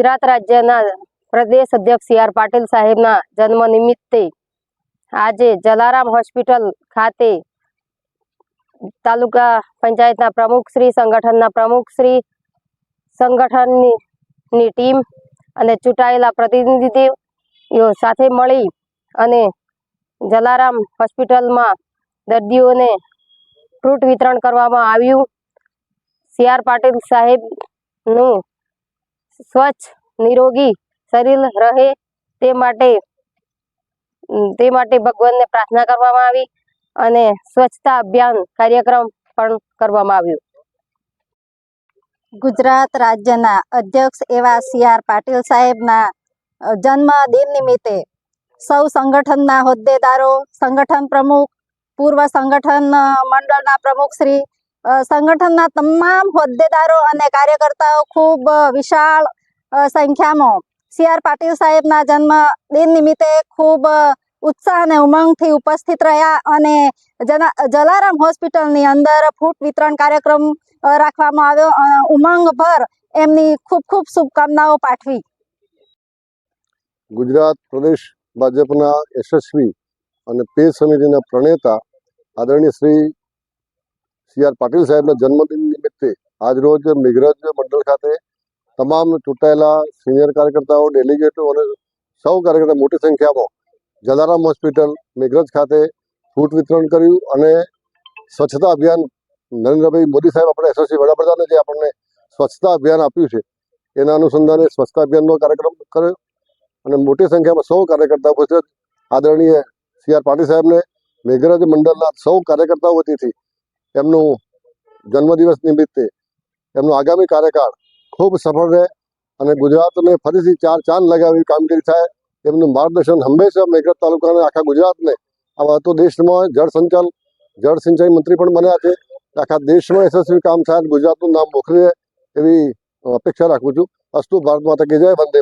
ગુજરાત રાજ્યના પ્રદેશ અધ્યક્ષ C R Patil સાહેબના જન્મ નિમિત્તે આજે જલારામ હોસ્પિટલ ખાતે તાલુકા પંચાયતના પ્રમુખ શ્રી, સંગઠનના પ્રમુખ શ્રી, સંગઠનની ટીમ અને ચૂંટાયેલા પ્રતિનિધિઓ સાથે મળી અને જલારામ હોસ્પિટલમાં દર્દીઓને ફ્રૂટ વિતરણ કરવામાં આવ્યું. સી આર પાટીલ સાહેબનું સ્વચ્છ, નિરોગી શરીર રહે તે માટે તે માટે ભગવાનને પ્રાર્થના કરવામાં આવી અને સ્વચ્છતા અભિયાન કાર્યક્રમ પણ કરવામાં આવ્યો. ગુજરાત રાજ્યના અધ્યક્ષ એવા સી આર પાટીલ સાહેબના જન્મદિન નિમિત્તે સૌ સંગઠનના હોદ્દેદારો, સંગઠન પ્રમુખ, પૂર્વ સંગઠન મંડળના પ્રમુખ શ્રી સંગઠનના તમામ હોદ્દેદારો અને કાર્યકર્તાઓ ખૂબ વિશાળ સંખ્યામાં. સી. આર. પાટીલ સાહેબના જન્મ દિન નિમિત્તે ખૂબ ઉત્સાહ અને ઉમંગથી ઉપસ્થિત રહ્યા અને જલારામ હોસ્પિટલની અંદર ફૂટ વિતરણ કાર્યક્રમ રાખવામાં આવ્યો અ, ઉમંગભર એમની ખૂબ ખૂબ શુભકામનાઓ પાઠવી. ગુજરાત પ્રદેશ ભાજપના યશસ્વી અને પેજ સમિતિના પ્રણેતા આદરણીય શ્રી સી આર પાટીલ સાહેબના જન્મદિન નિમિત્તે આજરોજ મેઘરજ મંડળ ખાતે તમામ ચૂંટાયેલા સિનિયર કાર્યકર્તાઓ, ડેલિગેટો અને સૌ કાર્યકર્તા મોટી સંખ્યામાં જલારામ હોસ્પિટલ મેઘરજ ખાતે ફૂટ વિતરણ કર્યું અને સ્વચ્છતા અભિયાન નરેન્દ્રભાઈ મોદી સાહેબ આપણે એસોસી વડાપ્રધાને જે આપણને સ્વચ્છતા અભિયાન આપ્યું છે, એના અનુસંધાને સ્વચ્છતા અભિયાનનો કાર્યક્રમ કર્યો અને મોટી સંખ્યામાં સૌ કાર્યકર્તાઓ ઉપસ્થિત આદરણીય સી આર પાટીલ સાહેબને મેઘરજ મંડળના સૌ કાર્યકર્તાઓ વતીથી એમનું જન્મદિવસ નિમિત્તે એમનો આગામી કાર્યકાળ ખૂબ સફળ રહે અને ગુજરાતને ફરીથી ચાર ચાંદ લગાવી કામગીરી થાય એમનું માર્ગદર્શન હંમેશા મેઘરજ તાલુકાને આખા ગુજરાતને. આવા તો દેશમાં જળ સંચાલ, જળ સિંચાઈ મંત્રી પણ બન્યા છે. આખા દેશમાં યશસ્વી કામ થાય ગુજરાતનું નામ મોખરે એવી અપેક્ષા રાખું છું. અસ્તુ ભારત માતા કે જય, વંદે